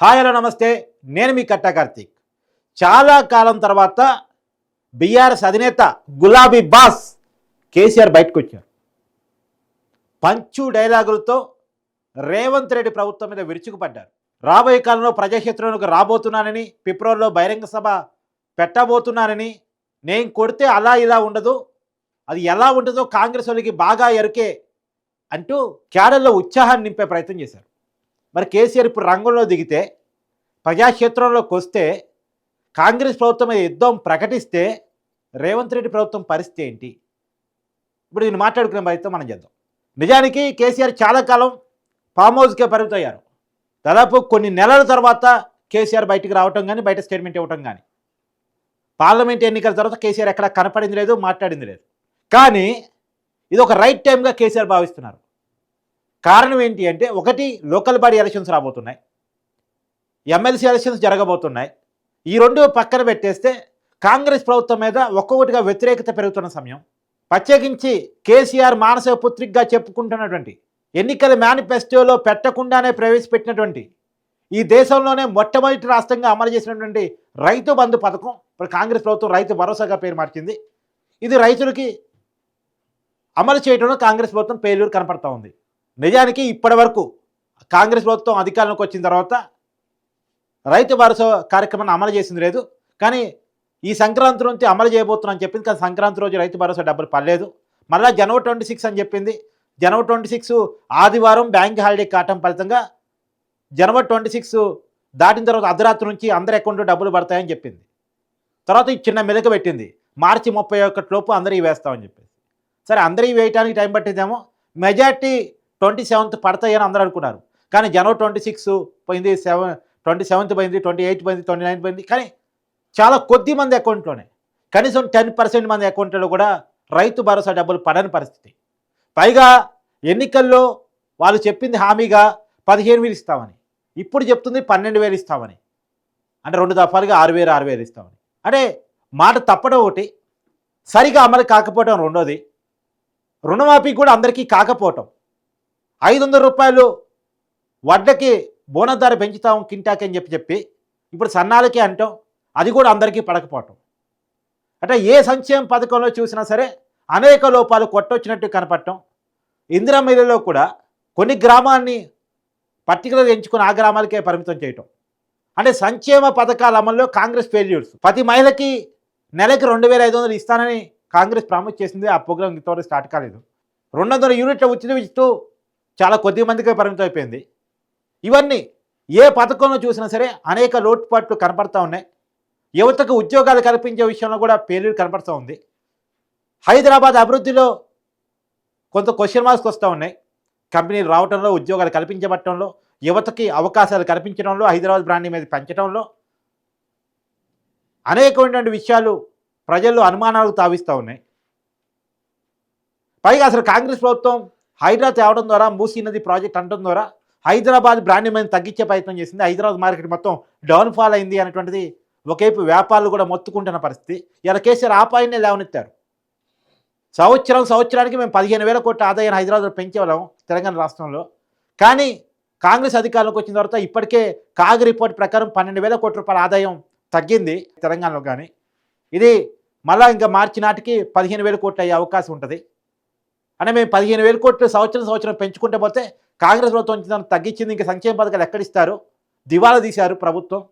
Hi hello నమస్తే. నేను మీ కట్ట కార్తీక్. చాలా కాలం తర్వాత బీఆర్ఎస్ అధినేత గులాబీ బాస్ కేసీఆర్ బయటకు వచ్చారు. పంచు డైలాగులతో రేవంత్ రెడ్డి ప్రభుత్వం మీద విరుచుకుపడ్డారు. రాబోయే కాలంలో ప్రజాక్షేత్రంలోకి రాబోతున్నానని ఫిబ్రవరిలో బహిరంగ సభ పెట్టబోతున్నానని నేను కొడితే అలా ఇలా ఉండదు అది ఎలా ఉంటుందో కాంగ్రెస్ వాళ్ళకి బాగా ఎరుకే అంటూ క్యాడర్లో ఉత్సాహాన్ని నింపే ప్రయత్నం చేశారు. మరి కేసీఆర్ ఇప్పుడు రంగంలో దిగితే ప్రజాక్షేత్రంలోకి వస్తే కాంగ్రెస్ ప్రభుత్వం యుద్ధం ప్రకటిస్తే రేవంత్ రెడ్డి ప్రభుత్వం పరిస్థితి ఏంటి? ఇప్పుడు దీన్ని మాట్లాడుకునే ప్రయత్నం మనం చేద్దాం. నిజానికి కేసీఆర్ చాలా కాలం ఫామ్ హౌస్కే పరిమితం అయ్యారు దాదాపు కొన్ని నెలల తర్వాత కేసీఆర్ బయటికి రావటం కానీ బయట స్టేట్మెంట్ ఇవ్వటం కానీ. పార్లమెంట్ ఎన్నికల తర్వాత కేసీఆర్ ఎక్కడ కనపడింది లేదు మాట్లాడింది లేదు. కానీ ఇది ఒక రైట్ టైంగా కేసీఆర్ భావిస్తున్నారు. కారణం ఏంటి అంటే ఒకటి లోకల్ బాడీ ఎలక్షన్స్ రాబోతున్నాయి. ఎమ్మెల్సీ ఎలక్షన్స్ జరగబోతున్నాయి. ఈ రెండు పక్కన పెట్టేస్తే కాంగ్రెస్ ప్రభుత్వం మీద ఒక్కొక్కటిగా వ్యతిరేకత పెరుగుతున్న సమయం. ప్రత్యేకించి కేసీఆర్ మానసిక పుత్రికగా చెప్పుకుంటున్నటువంటి ఎన్నికల మేనిఫెస్టోలో పెట్టకుండానే ప్రవేశపెట్టినటువంటి ఈ దేశంలోనే మొట్టమొదటి రాష్ట్రంగా అమలు చేసినటువంటి రైతు బంధు పథకం ఇప్పుడు కాంగ్రెస్ ప్రభుత్వం రైతు భరోసాగా పేరు మార్చింది. ఇది రైతులకి అమలు చేయడంలో కాంగ్రెస్ ప్రభుత్వం పేలూరు కనపడతా ఉంది. నిజానికి ఇప్పటి వరకు కాంగ్రెస్ ప్రభుత్వం అధికారంలోకి వచ్చిన తర్వాత రైతు భరోసా కార్యక్రమాన్ని అమలు చేసింది లేదు. కానీ ఈ సంక్రాంతి నుంచి అమలు చేయబోతున్నాను చెప్పింది. కానీ సంక్రాంతి రోజు రైతు భరోసా డబ్బులు పడలేదు. మళ్ళీ జనవరి ట్వంటీ సిక్స్ అని చెప్పింది. జనవరి ట్వంటీ సిక్స్ ఆదివారం బ్యాంక్ హాలిడే కావటం ఫలితంగా జనవరి ట్వంటీ సిక్స్ దాటిన తర్వాత అర్ధరాత్రి నుంచి అందరి అకౌంట్లో డబ్బులు పడతాయని చెప్పింది. తర్వాత ఈ చిన్న మెదక పెట్టింది. మార్చి ముప్పై ఒకటిలోపు లోపు అందరికీ వేస్తామని చెప్పేసి. సరే అందరికీ వేయటానికి టైం పట్టిందేమో? మెజార్టీ ట్వంటీ సెవెంత్ పడతాయని అందరూ అనుకున్నారు. కానీ జనవరి ట్వంటీ సిక్స్ పోయింది సెవెన్ ట్వంటీ సెవెంత్ పోయింది ట్వంటీ ఎయిత్ పోయింది ట్వంటీ నైన్త్ పోయింది. కానీ చాలా కొద్ది మంది అకౌంట్లోనే కనీసం టెన్ పర్సెంట్ మంది అకౌంట్లో కూడా రైతు భరోసా డబ్బులు పడని పరిస్థితి. పైగా ఎన్నికల్లో వాళ్ళు చెప్పింది హామీగా పదిహేను వేలు ఇస్తామని ఇప్పుడు చెప్తుంది పన్నెండు వేలు ఇస్తామని. అంటే రెండు దఫాలుగా ఆరు వేలు ఆరు వేలు ఇస్తామని. అంటే మాట తప్పడం ఒకటి సరిగా అమలు కాకపోవటం రెండోది రుణమాఫీ కూడా అందరికీ కాకపోవటం. ఐదు వందల రూపాయలు వడ్డకి బోనస్ ధర పెంచుతాం కింటాకి అని చెప్పి చెప్పి ఇప్పుడు సన్నాలకి అంటాం. అది కూడా అందరికీ పడకపోవటం. అంటే ఏ సంక్షేమ పథకంలో చూసినా సరే అనేక లోపాలు కొట్టొచ్చినట్టు కనపడటం. ఇందిరా మిల్లులో కూడా కొన్ని గ్రామాన్ని పర్టికులర్ ఎంచుకుని ఆ గ్రామాలకే పరిమితం చేయటం. అంటే సంక్షేమ పథకాల అమల్లో కాంగ్రెస్ ఫెయిల్యూర్స్. ప్రతి మహిళకి నెలకి రెండు వేల ఐదు వందలు ఇస్తానని కాంగ్రెస్ ప్రామిస్ చేసింది. ఆ ప్రోగ్రామ్ ఇంతవరకు స్టార్ట్ కాలేదు. రెండు వందల యూనిట్ల ఉచిత ఇస్తూ చాలా కొద్ది మందికే పరిమితం అయిపోయింది. ఇవన్నీ ఏ పథకంలో చూసినా సరే అనేక లోటుపాట్లు కనపడతా ఉన్నాయి. యువతకు ఉద్యోగాలు కల్పించే విషయంలో కూడా పేలుడు కనపడుతూ ఉంది. హైదరాబాద్ అభివృద్ధిలో కొంత క్వశ్చన్ మార్క్స్ వస్తూ ఉన్నాయి. కంపెనీలు రావడంలో ఉద్యోగాలు కల్పించబట్టడంలో యువతకి అవకాశాలు కల్పించడంలో హైదరాబాద్ బ్రాండ్ మీద పెంచడంలో అనేకమైనటువంటి విషయాలు ప్రజల్లో అనుమానాలకు తావిస్తూ ఉన్నాయి. పైగా అసలు కాంగ్రెస్ ప్రభుత్వం హైదరాబాద్ తేవడం ద్వారా మూసీ నది ప్రాజెక్ట్ అనడం ద్వారా హైదరాబాద్ బ్రాండ్ మీద తగ్గించే ప్రయత్నం చేసింది. హైదరాబాద్ మార్కెట్ మొత్తం డౌన్ఫాల్ అయింది అనేటువంటిది ఒకవైపు వ్యాపారులు కూడా మొత్తుకుంటున్న పరిస్థితి. ఇలా కేసీఆర్ ఆపాయనే లేవనెత్తారు. సంవత్సరం సంవత్సరానికి మేము పదిహేను వేల కోట్ల ఆదాయాన్ని హైదరాబాద్లో పెంచేవాళ్ళం తెలంగాణ రాష్ట్రంలో. కానీ కాంగ్రెస్ అధికారంలోకి వచ్చిన తర్వాత ఇప్పటికే కాగ్ రిపోర్ట్ ప్రకారం పన్నెండు వేల కోట్ల రూపాయల ఆదాయం తగ్గింది తెలంగాణలో కానీ. ఇది మళ్ళా ఇంకా మార్చి నాటికి పదిహేను వేల కోట్లు అయ్యే అవకాశం ఉంటుంది. అంటే మేము పదిహేను వేల కోట్లు సంవత్సరం సంవత్సరం పెంచుకుంటే పోతే కాంగ్రెస్ ప్రభుత్వం దాన్ని తగ్గించింది ఇంకా సంక్షేమ పథకాలు ఎక్కడిస్తారు దివాలా తీశారు ప్రభుత్వం.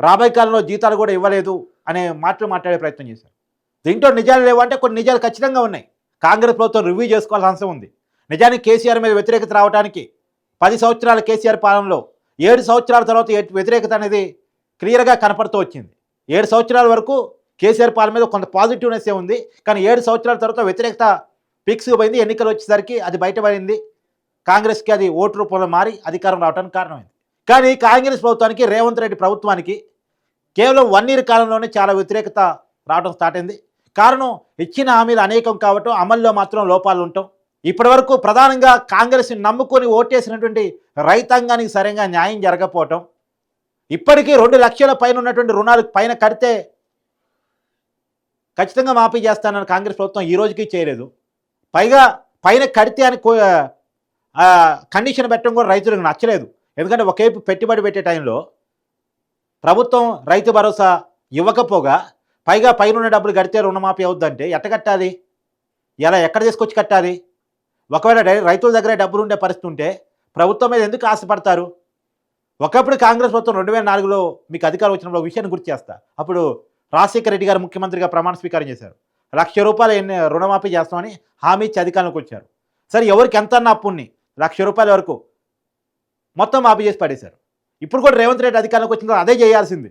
రాబోయే కాలంలో జీతాలు కూడా ఇవ్వలేదు అనే మాటలు మాట్లాడే ప్రయత్నం చేశారు. దీంట్లో నిజాలు లేవంటే కొన్ని నిజాలు ఖచ్చితంగా ఉన్నాయి. కాంగ్రెస్ ప్రభుత్వం రివ్యూ చేసుకోవాల్సిన అవసరం ఉంది. నిజానికి కేసీఆర్ మీద వ్యతిరేకత రావడానికి పది సంవత్సరాల కేసీఆర్ పాలనలో ఏడు సంవత్సరాల తర్వాత వ్యతిరేకత అనేది క్లియర్గా కనపడుతూ వచ్చింది. ఏడు సంవత్సరాల వరకు కేసీఆర్ పాలన మీద కొంత పాజిటివ్నెస్ ఏ ఉంది కానీ ఏడు సంవత్సరాల తర్వాత వ్యతిరేకత ఫిక్స్ పోయింది ఎన్నికలు వచ్చేసరికి అది బయటపడింది. కాంగ్రెస్కి అది ఓటు రూపంలో మారి అధికారం రావడానికి కారణమైంది. కానీ కాంగ్రెస్ ప్రభుత్వానికి రేవంత్ రెడ్డి ప్రభుత్వానికి కేవలం వన్ ఇయర్ కాలంలోనే చాలా వ్యతిరేకత రావడం స్టార్ట్ అయింది. కారణం ఇచ్చిన హామీలు అనేకం కావటం అమల్లో మాత్రం లోపాలు ఉండటం. ఇప్పటివరకు ప్రధానంగా కాంగ్రెస్ని నమ్ముకొని ఓటేసినటువంటి రైతాంగానికి సరిగా న్యాయం జరగకపోవటం. ఇప్పటికీ రెండు లక్షల పైన ఉన్నటువంటి రుణాలు పైన కడితే ఖచ్చితంగా మాఫీ చేస్తానని కాంగ్రెస్ ప్రభుత్వం ఈ రోజుకి చేయలేదు. పైగా పైన కడితే అని కండిషన్ పెట్టడం కూడా రైతులకు నచ్చలేదు. ఎందుకంటే ఒకవైపు పెట్టుబడి పెట్టే టైంలో ప్రభుత్వం రైతు భరోసా ఇవ్వకపోగా పైగా పైన ఉన్న డబ్బులు కడితే రుణమాఫీ అవుద్దంటే ఎట్ట కట్టాలి? ఎలా ఎక్కడ తీసుకొచ్చి కట్టాలి? ఒకవేళ రైతుల దగ్గర డబ్బులు ఉండే పరిస్థితి ఉంటే ప్రభుత్వం మీద ఎందుకు ఆశపడతారు? ఒకప్పుడు కాంగ్రెస్ ప్రభుత్వం రెండు వేల నాలుగులో మీకు అధికారం వచ్చినప్పుడు ఒక విషయాన్ని గుర్తు చేస్తా. అప్పుడు రాజశేఖర రెడ్డి గారు ముఖ్యమంత్రిగా ప్రమాణ స్వీకారం చేశారు. లక్ష రూపాయలు ఎన్ని రుణమాఫీ చేస్తామని హామీ ఇచ్చి అధికారంలోకి వచ్చారు. సరే ఎవరికి ఎంత అన్న అప్పుని లక్ష రూపాయల వరకు మొత్తం మాఫీ చేసి పడేశారు. ఇప్పుడు కూడా రేవంత్ రెడ్డి అధికారంలోకి వచ్చిన అదే చేయాల్సింది.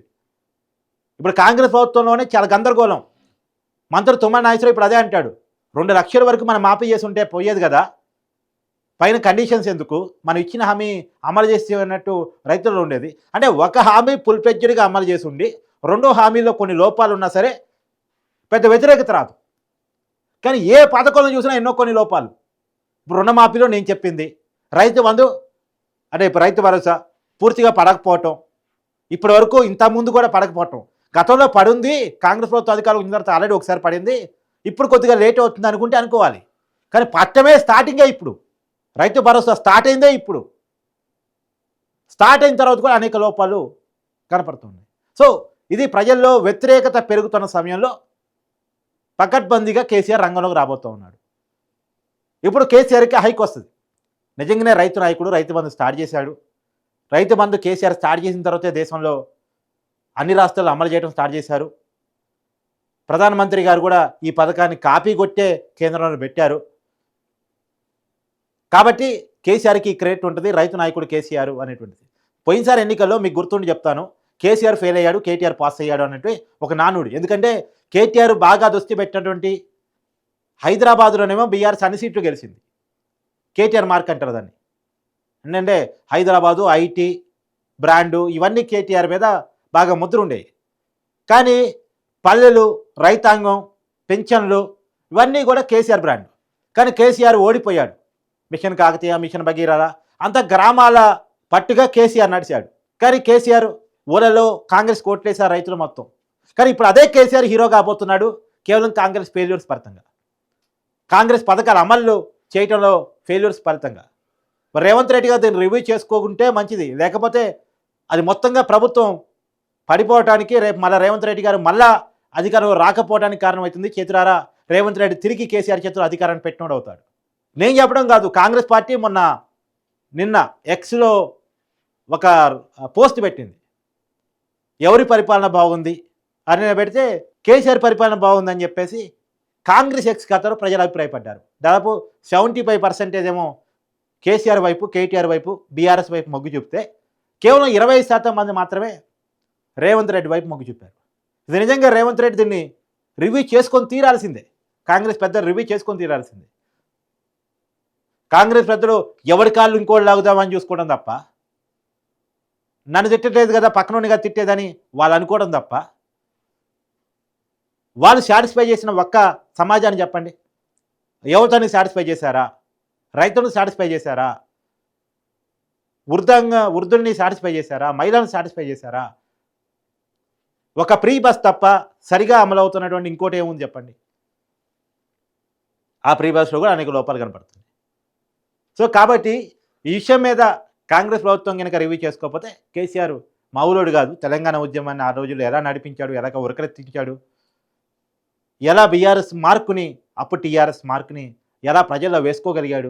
ఇప్పుడు కాంగ్రెస్ ప్రభుత్వంలోనే చాలా గందరగోళం. మంత్రి తుమ్మల నాగేశ్వరరావు ఇప్పుడు అదే అంటాడు. రెండు లక్షల వరకు మనం మాఫీ చేసి ఉంటే పోయేది కదా. పైన కండిషన్స్ ఎందుకు? మనం ఇచ్చిన హామీ అమలు చేసేనట్టు అన్నట్టు ఉండేది. అంటే ఒక హామీ ఫుల్ ఫ్లెడ్జ్డ్గా అమలు చేసి ఉండి రెండో హామీలో కొన్ని లోపాలు ఉన్నా సరే పెద్ద వ్యతిరేకత రాదు. కానీ ఏ పథకంలో చూసినా ఎన్నో కొన్ని లోపాలు. ఇప్పుడు రుణమాఫీలో నేను చెప్పింది. రైతు బంధు అంటే ఇప్పుడు రైతు భరోసా పూర్తిగా పడకపోవటం. ఇప్పటి వరకు ఇంతకుముందు ముందు కూడా పడకపోవటం. గతంలో పడింది కాంగ్రెస్ ప్రభుత్వ అధికారులు ఉన్న తర్వాత ఆల్రెడీ ఒకసారి పడింది. ఇప్పుడు కొద్దిగా లేట్ అవుతుంది అనుకుంటే అనుకోవాలి. కానీ పట్టమే స్టార్టింగే ఇప్పుడు. రైతు భరోసా స్టార్ట్ అయిందే ఇప్పుడు. స్టార్ట్ అయిన తర్వాత కూడా అనేక లోపాలు కనపడుతున్నాయి. సో ఇది ప్రజల్లో వ్యతిరేకత పెరుగుతున్న సమయంలో పకడ్బందీగా కేసీఆర్ రంగంలోకి రాబోతూ ఉన్నాడు. ఇప్పుడు కేసీఆర్కి హైక్ వస్తుంది నిజంగానే రైతు నాయకుడు రైతు బంధు స్టార్ట్ చేశాడు. రైతు బంధు కేసీఆర్ స్టార్ట్ చేసిన తర్వాతే దేశంలో అన్ని రాష్ట్రాలు అమలు చేయడం స్టార్ట్ చేశారు. ప్రధానమంత్రి గారు కూడా ఈ పథకాన్ని కాపీ కొట్టే కేంద్రంలో పెట్టారు. కాబట్టి కేసీఆర్కి క్రెడిట్ ఉంటుంది రైతు నాయకుడు కేసీఆర్ అనేటువంటిది. పోయినసారి ఎన్నికల్లో మీకు గుర్తుండి చెప్తాను కేసీఆర్ ఫెయిల్ అయ్యాడు కేటీఆర్ పాస్ అయ్యాడు అనేటువంటి ఒక నానుడు. ఎందుకంటే కేటీఆర్ బాగా దృష్టి పెట్టినటువంటి హైదరాబాద్లోనేమో బీఆర్ఎస్ అన్ని సీట్లు గెలిచింది. కేటీఆర్ మార్క్ అంటారు దాన్ని. ఏంటంటే హైదరాబాదు ఐటీ బ్రాండు ఇవన్నీ కేటీఆర్ మీద బాగా ముద్ర ఉండేవి కానీ పల్లెలు రైతాంగం పెన్షన్లు ఇవన్నీ కూడా కేసీఆర్ బ్రాండ్. కానీ కేసీఆర్ ఓడిపోయాడు. మిషన్ కాకతీయ మిషన్ భగీరథ అంత గ్రామాల పట్టుగా కేసీఆర్ నడిచాడు. కానీ కేసీఆర్ ఊళ్ళలో కాంగ్రెస్ కోట్లేశారు రైతులు మొత్తం. కానీ ఇప్పుడు అదే కేసీఆర్ హీరో కాబోతున్నాడు కేవలం కాంగ్రెస్ ఫెయిల్యూర్స్ ఫలితంగా. కాంగ్రెస్ పథకాలు అమలు చేయటంలో ఫెయిల్యూర్స్ ఫలితంగా. మరి రేవంత్ రెడ్డి గారు దీన్ని రివ్యూ చేసుకోకుంటే మంచిది. లేకపోతే అది మొత్తంగా ప్రభుత్వం పడిపోవటానికి రేపు మళ్ళీ రేవంత్ రెడ్డి గారు మళ్ళా అధికారం రాకపోవడానికి కారణమవుతుంది. చేతురారా రేవంత్ రెడ్డి తిరిగి కేసీఆర్ చేతులు అధికారాన్ని పెట్టినోడు అవుతాడు. నేను చెప్పడం కాదు కాంగ్రెస్ పార్టీ మొన్న నిన్న ఎక్స్లో ఒక పోస్ట్ పెట్టింది. ఎవరి పరిపాలన బాగుంది? అని పెడితే కేసీఆర్ పరిపాలన బాగుందని చెప్పేసి కాంగ్రెస్ ఎక్స్ ఖాతాలో ప్రజలు అభిప్రాయపడ్డారు. దాదాపు సెవెంటీ ఫైవ్ పర్సెంటేజ్ ఏమో కేసీఆర్ వైపు కేటీఆర్ వైపు బీఆర్ఎస్ వైపు మొగ్గు చూపితే కేవలం ఇరవై శాతం మంది మాత్రమే రేవంత్ రెడ్డి వైపు మొగ్గు చూపారు. ఇది నిజంగా రేవంత్ రెడ్డి దీన్ని రివ్యూ చేసుకొని తీరాల్సిందే. కాంగ్రెస్ పెద్దలు రివ్యూ చేసుకొని తీరాల్సిందే. కాంగ్రెస్ పెద్దలు ఎవరి కాళ్ళు ఇంకోటి లాగుదామని చూసుకోవడం తప్ప నన్ను తిట్టలేదు కదా పక్కనోనిగా తిట్టేదని వాళ్ళు అనుకోవడం తప్ప వాళ్ళు సాటిస్ఫై చేసిన ఒక్క సమాజాన్ని చెప్పండి. యువతని సాటిస్ఫై చేశారా? రైతులను సాటిస్ఫై చేశారా? వృద్ధంగా వృద్ధుల్ని సాటిస్ఫై చేశారా? మహిళలను సాటిస్ఫై చేశారా? ఒక ప్రీ బస్ తప్ప సరిగా అమలు అవుతున్నటువంటి ఇంకోటి ఏముంది చెప్పండి. ఆ ప్రీ బస్లో కూడా అనేక లోపాలు కనపడుతుంది సో కాబట్టి ఈ విషయం మీద కాంగ్రెస్ ప్రభుత్వం కనుక రివ్యూ చేసుకోకపోతే కేసీఆర్ మావులోడు కాదు. తెలంగాణ ఉద్యమాన్ని ఆ రోజుల్లో ఎలా నడిపించాడు ఎలా ఉరకలెత్తించాడు ఎలా బీఆర్ఎస్ మార్కుని అప్పుడు టీఆర్ఎస్ మార్కుని ఎలా ప్రజల్లో వేసుకోగలిగాడు?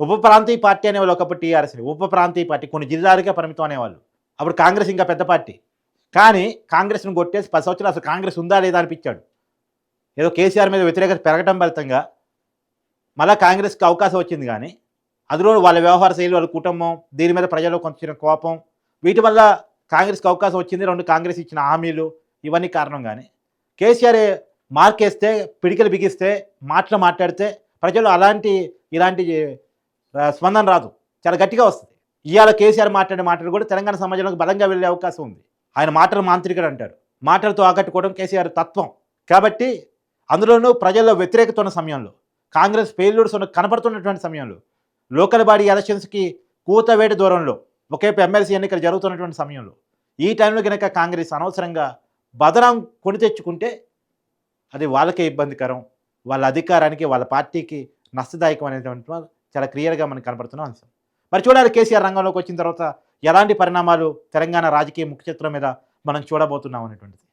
ఉప ప్రాంతీయ పార్టీ అనేవాళ్ళు ఒకప్పుడు టీఆర్ఎస్ ఉప ప్రాంతీయ పార్టీ కొన్ని జిల్లాలకే పరిమితం అనేవాళ్ళు. అప్పుడు కాంగ్రెస్ ఇంకా పెద్ద పార్టీ. కానీ కాంగ్రెస్ను కొట్టేసి పది సంవత్సరాలు అసలు కాంగ్రెస్ ఉందా లేదా అనిపించాడు. ఏదో కేసీఆర్ మీద వ్యతిరేకత పెరగటం ఫలితంగా మళ్ళా కాంగ్రెస్కి అవకాశం వచ్చింది కానీ అందులో వాళ్ళ వ్యవహార శైలి వాళ్ళ కుటుంబం దీని మీద ప్రజల్లో కొంచెం కోపం వీటి వల్ల కాంగ్రెస్కి అవకాశం వచ్చింది. రెండు కాంగ్రెస్ ఇచ్చిన హామీలు ఇవన్నీ కారణం కానీ కేసీఆర్ మార్కేస్తే పిడికలు బిగిస్తే మాటలు మాట్లాడితే ప్రజలు అలాంటి ఇలాంటి స్పందన రాదు. చాలా గట్టిగా వస్తుంది. ఇవాళ కేసీఆర్ మాట్లాడే మాటలు కూడా తెలంగాణ సమాజంలోకి బలంగా వెళ్ళే అవకాశం ఉంది. ఆయన మాటలు మాంత్రికుడు అంటారు మాటలతో ఆకట్టుకోవడం కేసీఆర్ తత్వం. కాబట్టి అందులోనూ ప్రజల్లో వ్యతిరేకత ఉన్న సమయంలో కాంగ్రెస్ ఫెయిల్యూర్స్ కనపడుతున్నటువంటి సమయంలో లోకల్ బాడీ ఎలక్షన్స్కి కూతవేటి దూరంలో ఒకేపు ఎమ్మెల్సీ ఎన్నికలు జరుగుతున్నటువంటి సమయంలో ఈ టైంలో కనుక కాంగ్రెస్ అనవసరంగా బదనాం కొని తెచ్చుకుంటే అది వాళ్ళకే ఇబ్బందికరం వాళ్ళ అధికారానికి వాళ్ళ పార్టీకి నష్టదాయకం అనేటువంటి చాలా క్లియర్గా మనకు కనపడుతున్న అంశం. మరి చూడాలి కేసీఆర్ రంగంలోకి వచ్చిన తర్వాత ఎలాంటి పరిణామాలు తెలంగాణ రాజకీయ ముఖ్యచిత్రం మీద మనం చూడబోతున్నాం అనేటువంటిది.